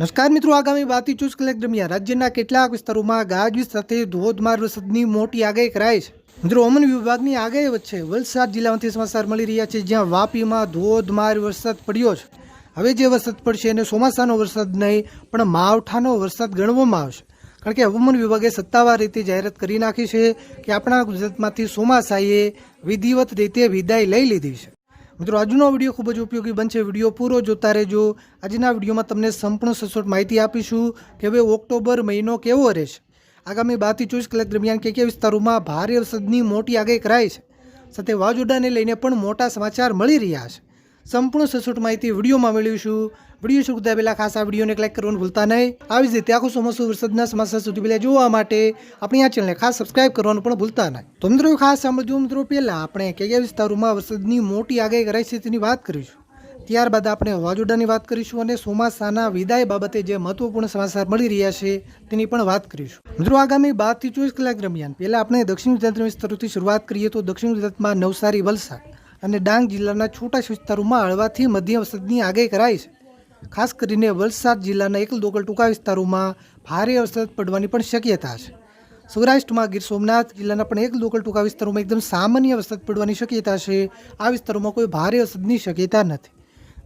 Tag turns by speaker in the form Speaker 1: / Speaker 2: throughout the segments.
Speaker 1: નમસ્કાર મિત્રો, આગામી બાતી ચોવીસ કલાક દરમિયાન રાજ્યના કેટલાક વિસ્તારોમાં ગાજવીજ સાથે ધોધમાર વરસાદની મોટી આગાહી કરાઈ છે. મિત્રો, હવામાન વિભાગની આગાહી વચ્ચે વલસાડ જિલ્લામાંથી સમાચાર મળી રહ્યા છે, જ્યાં વાપીમાં ધોધમાર વરસાદ પડ્યો છે. હવે જે વરસાદ પડશે એને ચોમાસાનો વરસાદ નહીં, પણ માવઠાનો વરસાદ ગણવામાં આવશે. કારણ કે હવામાન વિભાગે સત્તાવાર રીતે જાહેરાત કરી નાખી છે કે આપણા ગુજરાતમાંથી ચોમાસાએ વિધિવત રીતે વિદાય લઈ લીધી છે. મિત્રો, આજનો વીડિયો ખૂબ જ ઉપયોગી બનશે. વીડિયો પૂરો જોતા રહેજો. આજના વિડીયોમાં તમને સંપૂર્ણ સચોટ માહિતી આપીશું કે હવે ઓક્ટોબર મહિનો કેવો રહેશે. આગામી બારથી ચોવીસ કલાક દરમિયાન કે કયા વિસ્તારોમાં ભારે વરસાદની મોટી આગાહી કરાઈ છે. સાથે વાવાઝોડાને લઈને પણ મોટા સમાચાર મળી રહ્યા છે. સંપૂર્ણ સચોટ માહિતી વિડીયોમાં મેળવીશું. વીડિયો શરૂ કરતા પહેલાં ખાસ આ વિડીયોને ક્લિક કરવાનું ભૂલતા નહીં. આવી જ રીતે આખો ચોમાસું વરસાદના સમાચાર સુધી પહેલાં જોવા માટે આપણી આ ચેનલને ખાસ સબસ્ક્રાઇબ કરવાનું પણ ભૂલતા નહીં. તો મિત્રો ખાસ સાંભળજો મિત્રો, પહેલાં આપણે કયા વિસ્તારોમાં વરસાદની મોટી આગાહી કરાઈ છે તેની વાત કરીશું. ત્યારબાદ આપણે વાવાઝોડાની વાત કરીશું અને ચોમાસાના વિદાય બાબતે જે મહત્વપૂર્ણ સમાચાર મળી રહ્યા છે તેની પણ વાત કરીશું. મિત્રો આગામી બારથી ચોવીસ કલાક દરમિયાન પહેલાં આપણે દક્ષિણ ગુજરાતના વિસ્તારોથી શરૂઆત કરીએ તો દક્ષિણ ગુજરાતમાં નવસારી, વલસાડ. અને ડાંગ જિલ્લાના છોટા વિસ્તારોમાં હળવાથી મધ્યમ વરસાદની આગાહી કરાઈ છે. ખાસ કરીને વલસાડ જિલ્લાના એકલ દોકલ ટૂંકા વિસ્તારોમાં ભારે વરસાદ પડવાની પણ શક્યતા છે. સૌરાષ્ટ્રમાં ગીર સોમનાથ જિલ્લાના પણ એક લોકલ ટૂંકા વિસ્તારોમાં એકદમ સામાન્ય વરસાદ પડવાની શક્યતા છે. આ વિસ્તારોમાં કોઈ ભારે વરસાદની શક્યતા નથી.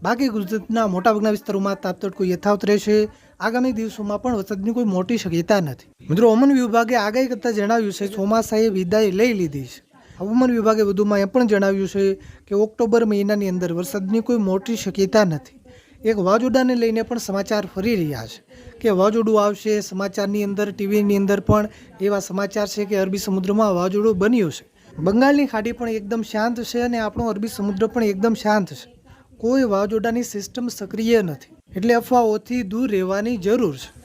Speaker 1: બાકી ગુજરાતના મોટાભાગના વિસ્તારોમાં તાપતડકો યથાવત રહેશે. આગામી દિવસોમાં પણ વરસાદની કોઈ મોટી શક્યતા નથી. મિત્રો હવામાન વિભાગે આગાહી કરતાં જણાવ્યું છે, ચોમાસાએ વિદાય લઈ લીધી છે. હવામાન વિભાગે વધુમાં એ પણ જણાવ્યું છે કે ઓક્ટોબર મહિનાની અંદર વરસાદની કોઈ મોટી શક્યતા નથી. એક વાવાઝોડાને લઈને પણ સમાચાર ફરી રહ્યા છે કે વાવાઝોડું આવશે, સમાચારની અંદર, ટીવીની અંદર પણ એવા સમાચાર છે કે અરબી સમુદ્રમાં વાવાઝોડું બન્યું છે. બંગાળની ખાડી પણ એકદમ શાંત છે અને આપણો અરબી સમુદ્ર પણ એકદમ શાંત છે. કોઈ વાવાઝોડાની સિસ્ટમ સક્રિય નથી. એટલે અફવાઓથી દૂર રહેવાની જરૂર છે.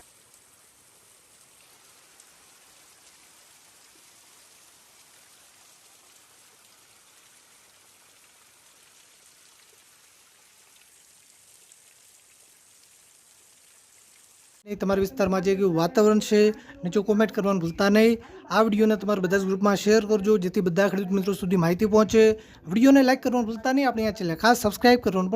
Speaker 1: તમારા વિસ્તારમાં જે વાતાવરણ છે, નીચે કોમેન્ટ કરવાનું ભૂલતા નહીં. આ વિડીયોને તમારા બધા જ ગ્રુપમાં શેર કરજો, જેથી બધા ખેડૂત મિત્રો સુધી માહિતી પહોંચે. વિડીયોને લાઇક કરવાનું ભૂલતા નહીં, આપણે અહીંયા છેલ્લે ખાસ સબસ્ક્રાઇબ કરવાનું